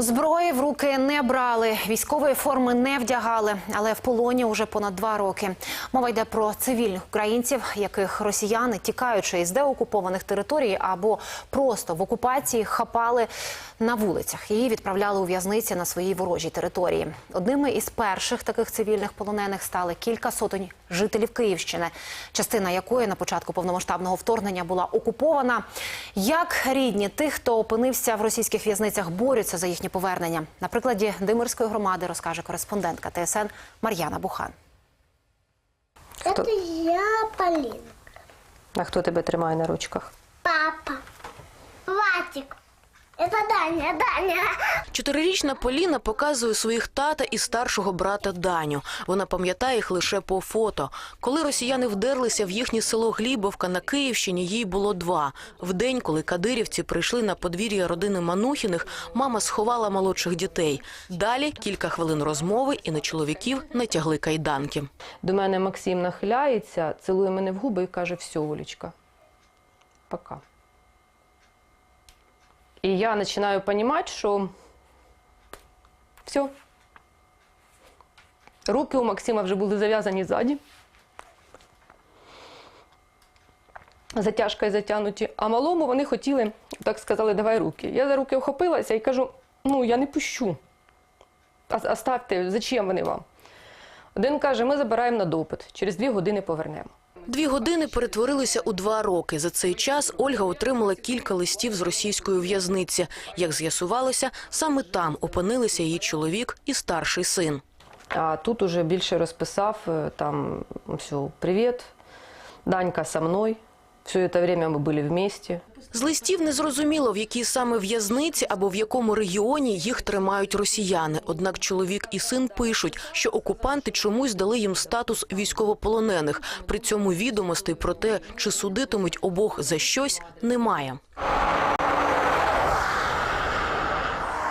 Зброї в руки не брали, військової форми не вдягали, але в полоні уже понад два роки. Мова йде про цивільних українців, яких росіяни, тікаючи із деокупованих територій або просто в окупації, хапали на вулицях і відправляли у в'язниці на своїй ворожій території. Одними із перших таких цивільних полонених стали кілька сотень жителів Київщини, частина якої на початку повномасштабного вторгнення була окупована. Як рідні тих, хто опинився в російських в'язницях, борються за їхнє повернення. На прикладі Димирської громади розкаже кореспондентка ТСН Мар'яна Бухан. Это я, Полінка. А хто тебе тримає на ручках? Папа. Ватик. Даня, Даня. Чотирирічна Поліна показує своїх тата і старшого брата Даню. Вона пам'ятає їх лише по фото. Коли росіяни вдерлися в їхнє село Глібовка на Київщині, їй було два. В день, коли кадирівці прийшли на подвір'я родини Манухіних, мама сховала молодших дітей. Далі кілька хвилин розмови, і на чоловіків натягли кайданки. До мене Максим нахиляється, цілує мене в губи і каже: все, Олечка, пока. І я починаю розуміти, що все. Руки у Максима вже були зав'язані ззаді. Затяжкою затягнуті. А малому вони хотіли, так сказали, давай руки. Я за руки вхопилася і кажу: ну, я не пущу. Оставте, зачем вони вам? Один каже, ми забираємо на допит, через дві години повернемо. Дві години перетворилися у два роки. За цей час Ольга отримала кілька листів з російської в'язниці. Як з'ясувалося, саме там опинилися її чоловік і старший син. А тут уже більше розписав е, там всю привіт, Данька со мною. Все це время ми були вместе. З листів не зрозуміло, в якій саме в'язниці або в якому регіоні їх тримають росіяни. Однак чоловік і син пишуть, що окупанти чомусь дали їм статус військовополонених. При цьому відомостей про те, чи судитимуть обох за щось, немає.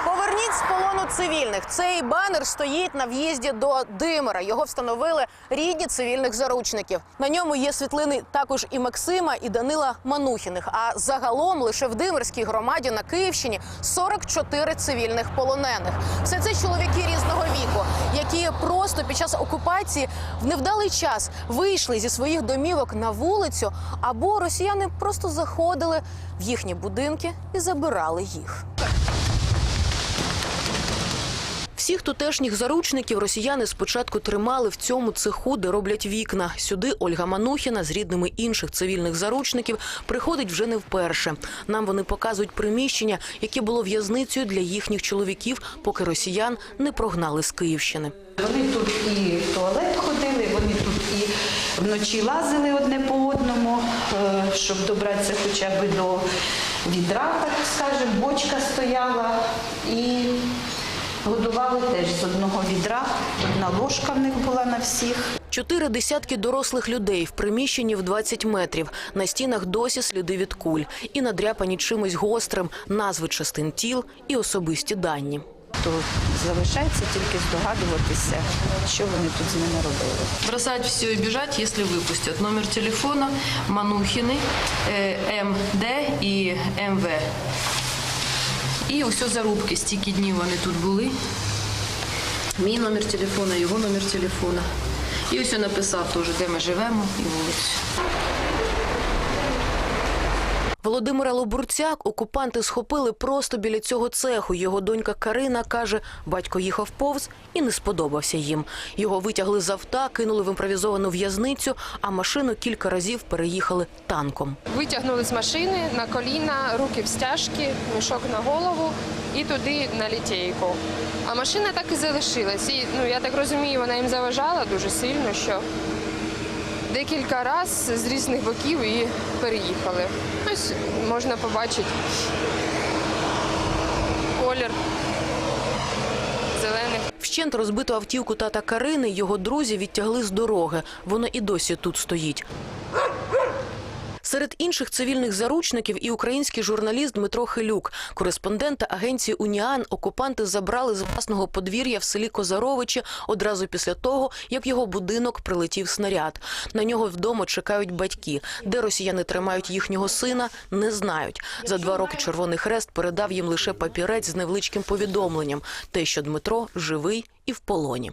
Поверніть з полону цивільних. Цей банер стоїть на в'їзді до Димира. Його встановили рідні цивільних заручників. На ньому є світлини також і Максима, і Данила Манухіних. А загалом лише в Димирській громаді на Київщині 44 цивільних полонених. Все це чоловіки різного віку, які просто під час окупації в невдалий час вийшли зі своїх домівок на вулицю, або росіяни просто заходили в їхні будинки і забирали їх. Всіх тутешніх заручників росіяни спочатку тримали в цьому цеху, де роблять вікна. Сюди Ольга Манухіна з рідними інших цивільних заручників приходить вже не вперше. Нам вони показують приміщення, яке було в'язницею для їхніх чоловіків, поки росіян не прогнали з Київщини. Вони тут і в туалет ходили, вони тут і вночі лазили одне по одному, е, щоб добратися хоча б до відра, так скажемо, бочка стояла і годували теж з одного відра. Одна ложка в них була на всіх. Чотири десятки дорослих людей в приміщенні в 20 метрів. На стінах досі сліди від куль і надряпані чимось гострим, назви частин тіл і особисті дані. То залишається тільки здогадуватися, що вони тут з ними робили. Бросать все и бежать, если выпустят. Номер телефона Манухины, э, МД і МВ. І ось зарубки, стільки днів вони тут були. Мій номер телефона, його номер телефона. І ось написав теж, де ми живемо і вулицю. Володимира Лобурцяк окупанти схопили просто біля цього цеху. Його донька Карина каже, батько їхав повз і не сподобався їм. Його витягли з авта, кинули в імпровізовану в'язницю, а машину кілька разів переїхали танком. Витягнули з машини на коліна, руки в стяжки, мішок на голову і туди на літейку. А машина так і залишилась. І ну я так розумію, вона їм заважала дуже сильно, що декілька разів з різних боків і переїхали. Ось можна побачити колір зелених. Вщент розбиту автівку тата Карини його друзі відтягли з дороги. Воно і досі тут стоїть. Серед інших цивільних заручників і український журналіст Дмитро Хилюк. Кореспондента агенції Уніан окупанти забрали з власного подвір'я в селі Козаровичі одразу після того, як його будинок прилетів снаряд. На нього вдома чекають батьки. Де росіяни тримають їхнього сина, не знають. За два роки Червоний Хрест передав їм лише папірець з невеличким повідомленням: те, що Дмитро живий і в полоні.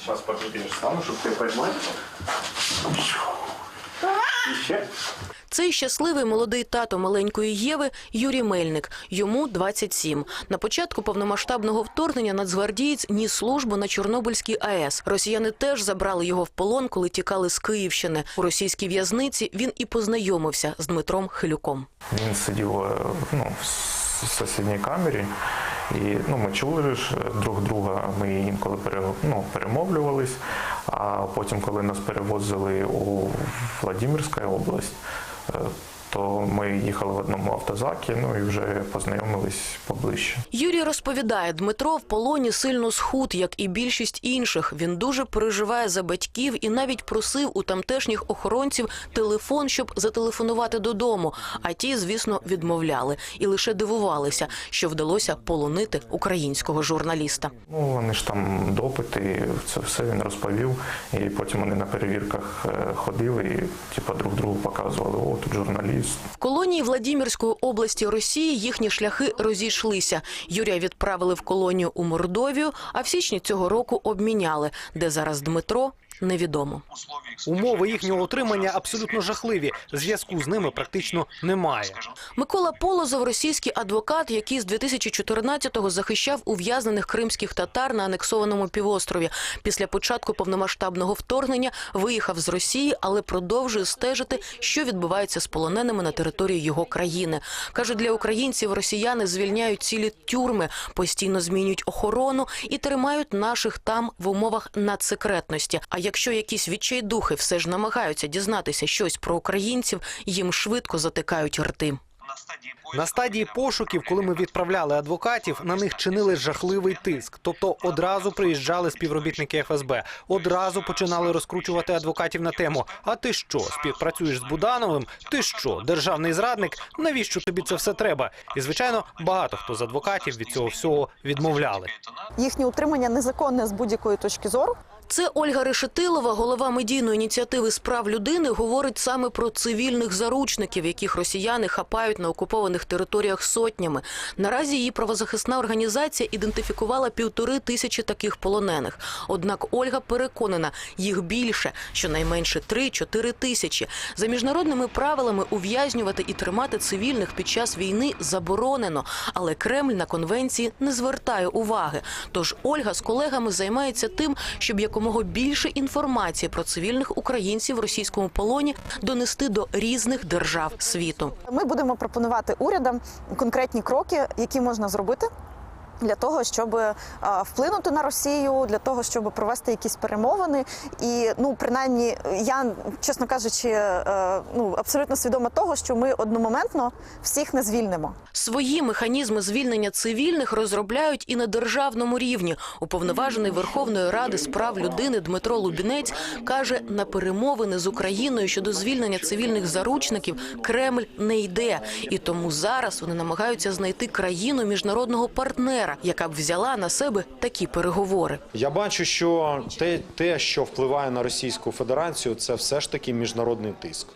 Сейчас подлетишь стану, чтобы ты поймать. Цей щасливий молодий тато маленької Єви Юрій Мельник. Йому 27. На початку повномасштабного вторгнення нацгвардієць ніс службу на Чорнобильській АЕС. Росіяни теж забрали його в полон, коли тікали з Київщини. У російській в'язниці він і познайомився з Дмитром Хилюком. Він сидів е, ну, в сусідній камері, і ну, ми чули ж друг друга, ми інколи пере, ну, перемовлювались, а потім, коли нас перевозили у Владимирську область, е, то ми їхали в одному автозакі, ну і вже познайомились поближче. Юрій розповідає, Дмитро в полоні сильно схуд, як і більшість інших. Він дуже переживає за батьків і навіть просив у тамтешніх охоронців телефон, щоб зателефонувати додому. А ті, звісно, відмовляли і лише дивувалися, що вдалося полонити українського журналіста. Ну, вони ж там допити, це все він розповів. І потім вони на перевірках е, ходили і типу, друг другу показували, о, тут журналіст. В колонії Владимирської області Росії їхні шляхи розійшлися. Юрія відправили в колонію у Мордовію, а в січні цього року обміняли, де зараз Дмитро невідомо. Умови їхнього утримання абсолютно жахливі. Зв'язку з ними практично немає. Микола Полозов – російський адвокат, який з 2014-го захищав ув'язнених кримських татар на анексованому півострові. Після початку повномасштабного вторгнення виїхав з Росії, але продовжує стежити, що відбувається з полоненими на території його країни. Каже, для українців росіяни звільняють цілі тюрми, постійно змінюють охорону і тримають наших там в умовах надсекретності. А якщо якісь відчайдухи все ж намагаються дізнатися щось про українців, їм швидко затикають рти. На стадії пошуків, коли ми відправляли адвокатів, на них чинили жахливий тиск. Тобто одразу приїжджали співробітники ФСБ, одразу починали розкручувати адвокатів на тему: А ти що, співпрацюєш з Будановим? Ти що, державний зрадник? Навіщо тобі це все треба? І звичайно, багато хто з адвокатів від цього всього відмовляли. їхнє утримання незаконне з будь-якої точки зору. Це Ольга Решетилова, голова медійної ініціативи справ людини, говорить саме про цивільних заручників, яких росіяни хапають на окупованих територіях сотнями. Наразі її правозахисна організація ідентифікувала півтори тисячі таких полонених. Однак Ольга переконана, їх більше, щонайменше 3-4 тисячі. За міжнародними правилами ув'язнювати і тримати цивільних під час війни заборонено, але Кремль на конвенції не звертає уваги. Тож Ольга з колегами займається тим, щоб якомога більше інформації про цивільних українців в російському полоні донести до різних держав світу. Ми будемо пропонувати урядам конкретні кроки, які можна зробити. Для того щоб е, вплинути на Росію, для того щоб провести якісь перемовини, і ну принаймні, я чесно кажучи, е, ну абсолютно свідома того, що ми одномоментно всіх не звільнимо. Свої механізми звільнення цивільних розробляють і на державному рівні. Уповноважений Верховної Ради з прав людини Дмитро Лубінець каже, на перемовини з Україною щодо звільнення цивільних заручників Кремль не йде, і тому зараз вони намагаються знайти країну міжнародного партнера, яка б взяла на себе такі переговори. Я бачу, що те, те, що впливає на Російську Федерацію, це все ж таки міжнародний тиск.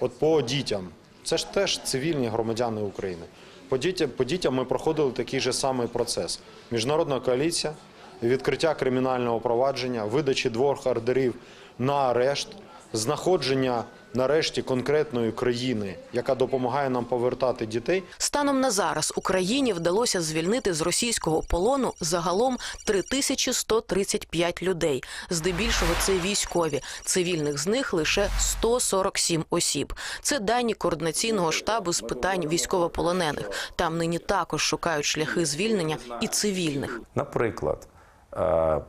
От по дітям, це ж теж цивільні громадяни України. По дітям, по дітям ми проходили такий же самий процес: міжнародна коаліція, відкриття кримінального провадження, видачі двох ордерів на арешт, знаходження нарешті конкретної країни, яка допомагає нам повертати дітей. Станом на зараз Україні вдалося звільнити з російського полону загалом 3135 людей. Здебільшого це військові. Цивільних з них лише 147 осіб. Це дані координаційного штабу з питань військовополонених. Там нині також шукають шляхи звільнення і цивільних. Наприклад, е,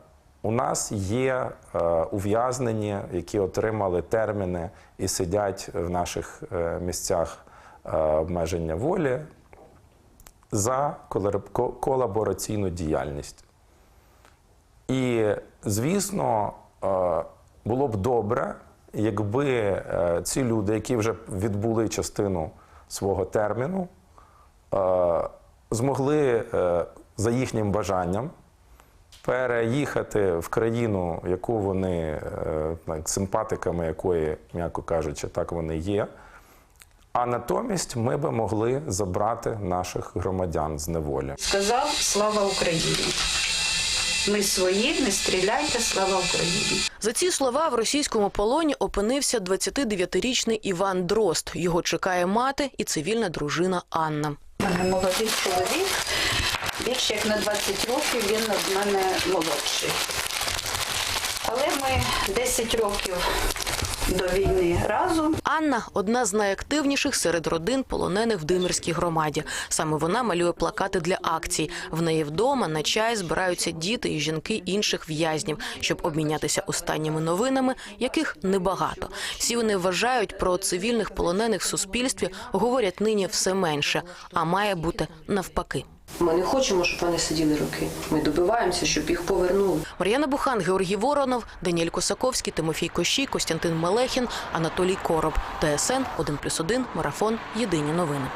у нас є е, ув'язнені, які отримали терміни і сидять в наших е, місцях е, обмеження волі за колабораційну діяльність. І, звісно, було б добре, якби ці люди, які вже відбули частину свого терміну, змогли за їхнім бажанням переїхати в країну, яку вони е, так, симпатиками якої, м'яко кажучи, так вони є. А натомість ми би могли забрати наших громадян з неволі. Сказав слава Україні. Ми свої, не стріляйте, слава Україні. За ці слова в російському полоні опинився 29-річний Іван Дрозд. Його чекає мати і цивільна дружина Анна. У мене молодий чоловік. Більше як на 20 років він від мене молодший. Але ми 10 років до війни разом. Анна одна з найактивніших серед родин полонених в Димирській громаді. Саме вона малює плакати для акцій. В неї вдома на чай збираються діти і жінки інших в'язнів, щоб обмінятися останніми новинами, яких небагато. Всі вони вважають про цивільних полонених в суспільстві, говорять нині все менше, а має бути навпаки. Ми не хочемо, щоб вони сиділи роки. Ми добиваємося, щоб їх повернули. Мар'яна Бухан, Георгій Воронов, Даніель Косаковський, Тимофій Кощій, Костянтин Мелехін, Анатолій Короб. ТСН 1+,1, Марафон. Єдині новини.